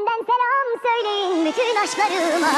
Benden selam söyleyin bütün aşklarıma.